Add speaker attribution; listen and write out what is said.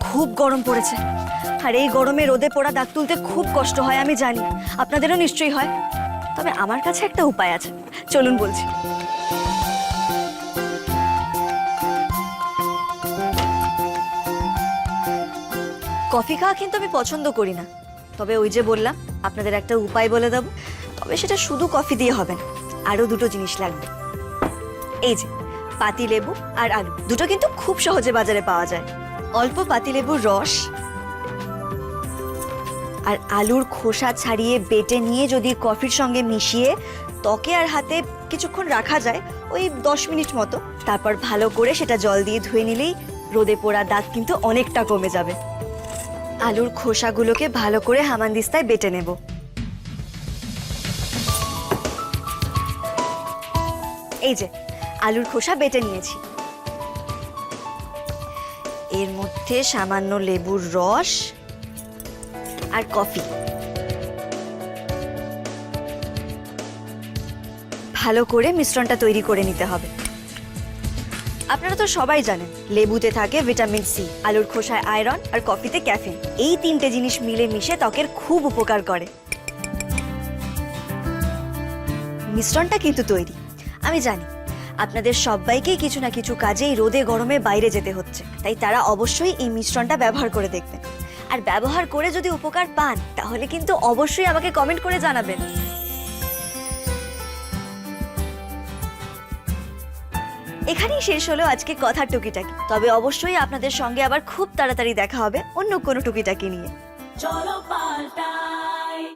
Speaker 1: খুব গরম পড়েছে। আর এই গরমে রোদে পোড়া দাগ তুলতে খুব কষ্ট হয়, আমি জানি। আপনাদেরও নিশ্চয়ই হয়। তবে আমার কাছে একটা উপায় আছে। চলুন বলছি। কফি খাওয়া কিন্তু আমি পছন্দ করি না। তবে ওই যে বললাম, আপনাদের একটা উপায় বলে দেবো। তবে সেটা শুধু কফি দিয়ে হবে না, আরও দুটো জিনিস লাগবে। এই যে পাতিলেবু আর আলু। দুটো কিন্তু খুব সহজে বাজারে পাওয়া যায়। অল্প পাতিলেবুর রস আর আলুর খোসা ছাড়িয়ে বেটে নিয়ে যদি কফির সঙ্গে মিশিয়ে ত্বকে আর হাতে কিছুক্ষণ রাখা যায়, ওই দশ মিনিট মতো। তারপর ভালো করে সেটা জল দিয়ে ধুয়ে নিলেই রোদে পোড়া দাগ কিন্তু অনেকটা কমে যাবে। আলুর খোসাগুলোকে ভালো করে হামানদিস্তায় বেটে নেব। এই যে আলুর খোসা বেটে নিয়েছি। এর মধ্যে সামান্য লেবুর রস আর কফি। ভালো করে মিশ্রণটা তৈরি করে নিতে হবে। আপনারা তো সবাই জানেন, লেবুতে থাকে ভিটামিন সি, আলুর খোসায় আয়রন আর কফিতে ক্যাফিন এই তিনটে জিনিস মিলে মিশে ত্বকের খুব উপকার করে। মিশ্রণটা কিন্তু তৈরি। আমি জানি আপনাদের সবাইকেই কিছু না কিছু কাজে এই রোদে গরমে বাইরে যেতে হচ্ছে। তাই তারা অবশ্যই এই মিশ্রণটা ব্যবহার করে দেখবেন। আর ব্যবহার করে যদি উপকার পান, তাহলে কিন্তু অবশ্যই আমাকে কমেন্ট করে জানাবেন। এখানেই শেষ হলো আজকে কথার টুকিটাকি। তবে অবশ্যই আপনাদের সঙ্গে আবার খুব তাড়াতাড়ি দেখা হবে অন্য কোনো টুকিটাকি নিয়ে।
Speaker 2: চলো পাল্টাই